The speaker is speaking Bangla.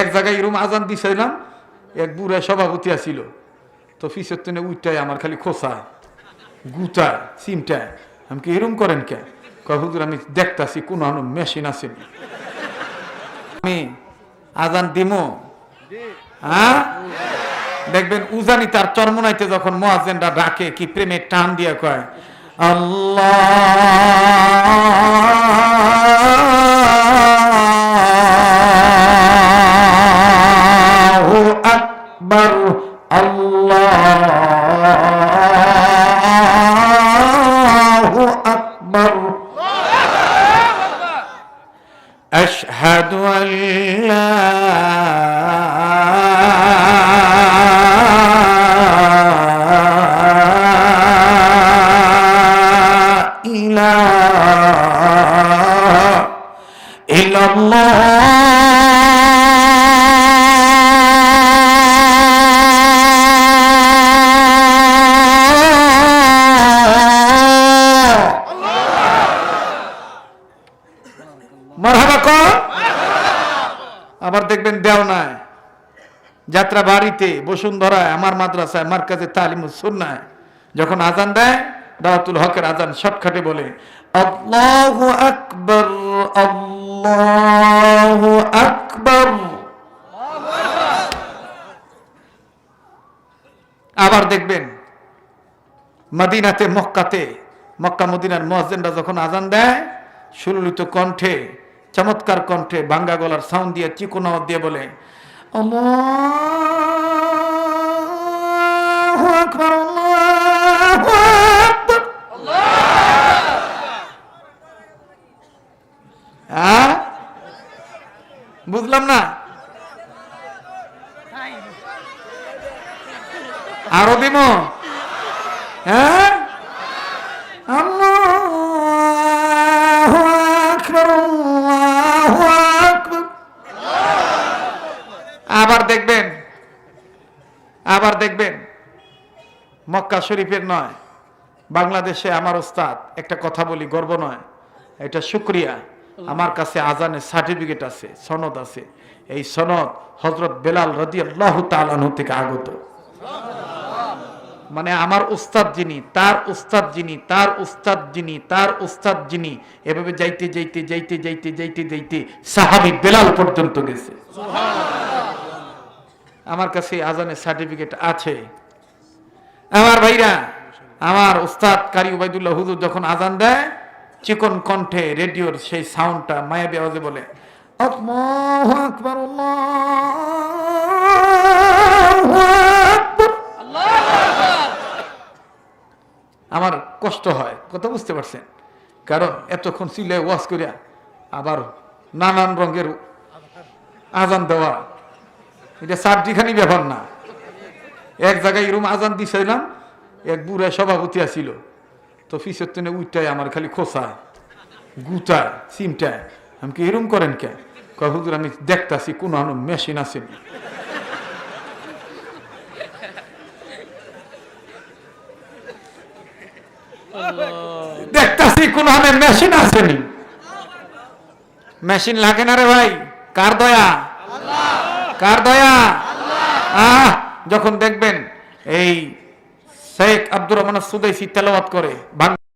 এক জায়গায় এরম আজান দিছিলাম এক বুড়া সভাপতি আছিল তো ফিসের তেনে উইটাই আমার খালি খোসা গুতা সিমটা আমি কি এরম করেন কে? হুজুর, আমি দেখতাছি কোন মেশিন আছে আমি আজান দিমো। হ্যাঁ? দেখবেন উজানি তার চরমনাইতে যখন মোয়াজেনরা ডাকে, কি প্রেমের টান দিয়ে কয়, আল্লাহু! الله أكبر. أشهد أن لا إله إلا الله. আবার দেখবেন দেওনায় যাত্রা বাড়িতে বসুন্ধরায়, আমার মাদ্রাসায় আমার কাছে তালিম সুন্নায়, যখন আজান দেয়, দাওয়াতুল হকের আজান শর্টকাটে বলে আবার দেখবেন, মদিনাতে, মক্কাতে, মক্কা মদিনার মহাজেনরা যখন আজান দেয়, সুললিত কণ্ঠে চমৎকার কণ্ঠে ভাঙ্গা গলার সাউন্ড দিয়ে চিকন দিয়ে বলে। হ্যাঁ? বুঝলাম না আরও দিব হ্যাঁ আল্লাহু আবার দেখবেন মক্কা শরীফের নয় বাংলাদেশে আমার ওস্তাদ একটা কথা বলি গর্ব নয় এটা শুক্রিয়া। আমার কাছে আজানের সার্টিফিকেট আছে সনদ আছে। এই সনদ হজরত বেলাল রদি আল্লাহ তালানহ থেকে আগত। মানে আমার উস্তাদ যিনি তার উস্তাদ যিনি তার উস্তাদ যিনি তার উস্তাদ যিনি এভাবে যাইতে যাইতে যাইতে যাইতে যাইতে যাইতে সাহাবি বেলাল পর্যন্ত গেছে। আমার কাছে আজানের সার্টিফিকেট আছে। আমার ভাইরা, আমার উস্তাদ কারি উবাইদুল্লাহ হুজুর যখন আজান দেয়, চিকন কণ্ঠে রেডিওর সেই সাউন্ডটা মায়াবী আওয়াজে বলে আমার কষ্ট হয়, কথা বুঝতে পারছেন? কারণ এতক্ষণ সিলে ওয়াশ করিয়া আবার নানান রঙের আজান দেওয়া। এটা চারটিখানি ব্যাপার না। এক জায়গায় এরম আজান দিছিলাম, এক বুড়া সভাপতি আছিল। তো ফিসের তেনে উইটাই আমার খালি খোসা গুতা সিমটা আমি কি এরম করেন কে? হুজুর, আমি দেখতাছি কোন মেশিন আছে। দেখতাছি কোন মেশিন আসেনি মেশিন লাগে না রে ভাই, কার দয়া? কার দয়া? আহ যখন দেখবেন এই শেখ আব্দুর রহমান সুদাইসি তেলাওয়াত করে